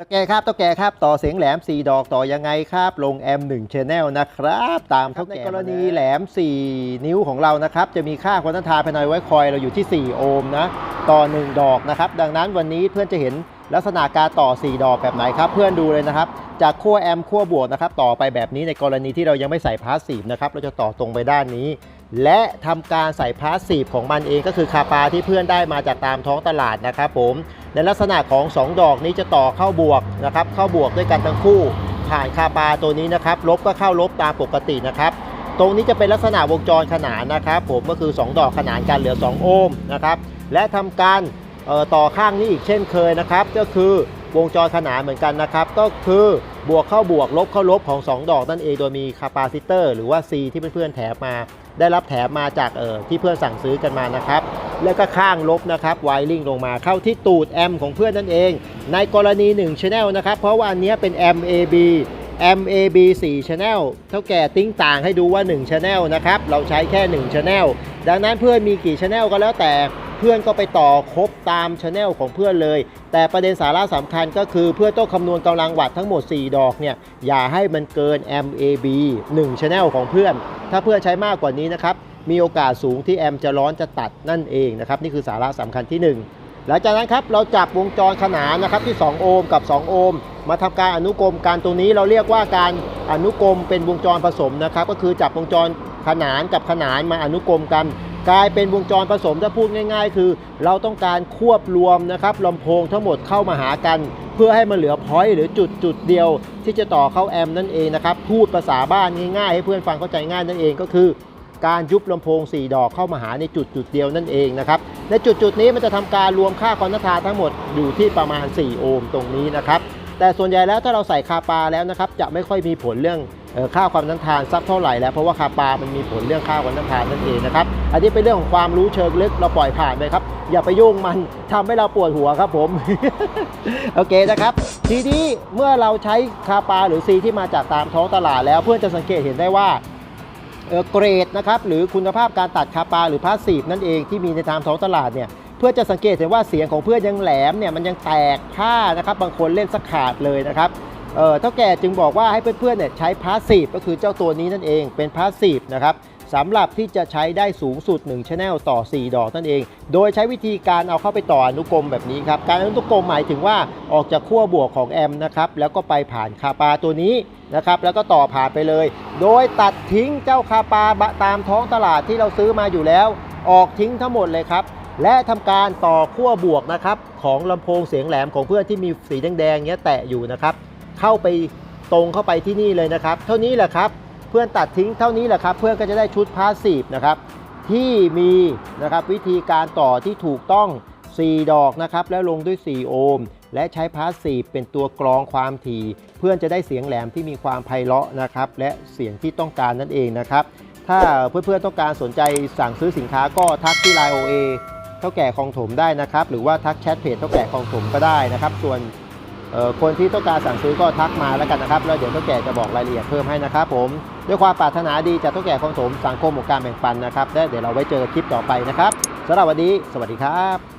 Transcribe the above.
ตะแกครับตะแกครับต่อเสียงแหลม 4 ดอกต่อยังไงครับ ลง M1 Channel นะครับตามเท่าในกรณีแหลม 4 นิ้วของเรานะครับ จะมีค่าควอนตัมทาภายในไว้คอยเราอยู่ที่ 4 โอห์มนะ ต่อ 1 ดอกนะครับ ดังนั้นวันนี้เพื่อนจะเห็นลักษณะการต่อ 4 ดอกแบบไหนครับ เพื่อนดูเลยนะครับ จากขั้วแอมขั้วบวกนะครับ ต่อไปแบบนี้ในกรณีที่เรายังไม่ใส่พาสซีฟนะครับเราจะต่อตรงไปด้านนี้ และทำการใส่พาสซีฟของมันเองก็คือคาปาที่เพื่อนได้มาจากตามท้องตลาดนะครับผมในลักษณะของ 2 ดอกนี้จะต่อเข้าบวกนะครับเข้าบวกด้วยกันทั้งคู่ ผ่านคาปาตัวนี้นะครับลบก็เข้าลบตามปกตินะครับตรงนี้จะเป็นลักษณะวงจรขนานนะครับ ผมก็คือ 2 ดอกขนานกันเหลือ 2 โอห์มนะครับและทำการต่อข้างนี้อีกเช่นเคยนะครับ ก็คือ วงจรขนานเหมือนกันนะครับ ก็คือบวกเข้าบวกลบเข้าลบของ 2 ดอกนั่นเองโดยมีคาปาซิเตอร์หรือว่า C ที่เพื่อนๆแถมมา ได้รับแถมมาจากเออที่เพื่อนสั่งซื้อกันมานะครับ แล้วก็ข้างลบนะครับไวริงลงมาเข้าที่ตูดแอมของเพื่อนนั่นเอง ในกรณี1 Channel นะครับ เพราะว่าอันนี้เป็น MAB MAB 4 Channel เท่าแก่ติ้งต่างให้ดูว่า 1 Channel นะครับ เราใช้แค่ 1 Channel ดังนั้นเพื่อนมีกี่ Channel ก็แล้วแต่ เพื่อนก็ไปต่อครบตาม Channel ของเพื่อนเลย แต่ประเด็นสาระสำคัญก็คือเพื่อนต้องคำนวณกำลังวัตต์ทั้งหมด 4 ดอกเนี่ยอย่าให้มันเกิน MAB 1 Channel ของเพื่อน ถ้าเพื่อนใช้มากกว่านี้นะครับมีโอกาสสูงที่แอมจะร้อนจะตัดนั่นเองนะครับนี่คือสาระสำคัญที่ 1หลังจากนั้นครับเราจับวงจรขนานนะครับที่ 2 โอห์มกับ 2 โอห์มมาทำการอนุกรมการตรงนี้เราเรียกว่าการอนุกรมเป็นวงจรผสมนะครับ ก็คือจับวงจรขนานกับขนานมาอนุกรมกัน กลายเป็นวงจรผสมถ้าพูดง่าย ๆ คือ เราต้องการควบรวมนะครับลำโพงทั้งหมดเข้ามาหากัน เพื่อให้มันเหลือพอยต์หรือจุดจุดเดียว ที่จะต่อเข้าแอมนั่นเองนะครับพูดภาษาบ้านง่ายๆให้เพื่อนฟังเข้าใจง่ายนั่นเองก็คือ การยุบลำโพง 4 ดอกเข้ามาหาในจุดจุดเดียวนั่นเองนะครับในจุดจุดนี้มันจะทำการรวมค่าคอนทาทั้งหมดอยู่ที่ประมาณ 4 โอห์มตรงนี้นะครับแต่ส่วนใหญ่แล้วถ้าเราใส่คาปาแล้วนะครับจะไม่ค่อยมีผลเรื่อง ค่าความต้านทานสักเท่าไหร่แล้วเพราะว่าคาปามันมีผลเรื่องค่าความต้านทานนั่นเองนะครับอันนี้เป็นเรื่องของความรู้เชิงลึกเราปล่อยผ่านไปครับ อย่าไปยุ่งมันทำให้เราปวดหัวครับผมโอเคนะครับ ทีนี้เมื่อเราใช้คาปาหรือซีที่มาจากตามท้องตลาดแล้วเพื่อนจะสังเกตเห็นได้ว่าเกรดนะครับหรือคุณภาพการตัดคาปาหรือพาสซีฟนั่นเองที่มีในตามท้องตลาดเนี่ยเพื่อจะสังเกตเห็นว่าเสียงของเพื่อนยังแหลมเนี่ยมันยังแตกผ้านะครับบางคนเล่นสักขาดเลยนะครับ เอ่อท่าแก่จึงบอกว่าให้เพื่อนๆเนี่ยใช้พาสซีฟก็คือเจ้าตัวนี้นั่นเองเป็นพาสซีฟนะครับสำหรับที่จะใช้ได้สูงสุด1 Channel ต่อ 4 ดอกนั่นเอง โดยใช้วิธีการเอาเข้าไปต่ออนุกรมแบบนี้ครับ การอนุกรมหมายถึงว่าออกจากขั้วบวกของแอมนะครับ แล้วก็ไปผ่านคาปาตัวนี้นะครับ แล้วก็ต่อผ่านไปเลย โดยตัดทิ้งเจ้าคาปาตามท้องตลาดที่เราซื้อมาอยู่แล้ว ออกทิ้งทั้งหมดเลยครับ และทำการต่อขั้วบวกนะครับของลำโพงเสียงแหลมของเพื่อนที่มีสีแดงๆเนี้ยแตะอยู่นะครับ เข้าไปตรงเข้าไปที่นี่เลยนะครับ เท่านี้แหละครับ เพื่อนตัดทิ้งเท่านี้แหละครับ เพื่อนก็จะได้ชุดพาสซีฟนะครับที่มีนะครับวิธีการต่อที่ถูกต้อง 4 ดอกนะครับแล้วลงด้วย 4 โอห์มและใช้พาสซีฟเป็นตัวกรองความถี่ เพื่อนจะได้เสียงแหลมที่มีความไพเราะนะครับและเสียงที่ต้องการนั่นเองนะครับถ้าเพื่อนๆต้องการสนใจสั่งซื้อสินค้าก็ทักที่ไลน์โอเอเท่าแก่คลองถมได้นะครับ หรือว่าทักแชทเพจเท่าแก่คลองถมก็ได้นะครับ ส่วน คนที่ต้องการสั่งซื้อก็ทักมาแล้วกันนะครับ แล้วเดี๋ยวทุกแก่จะบอกรายละเอียดเพิ่มให้นะครับผม ด้วยความปรารถนาดีจากทุกแก่ของสมสังคมของการแบ่งปันนะครับและเดี๋ยวเราไว้เจอคลิปต่อไปนะครับสำหรับวันนี้ สวัสดีครับ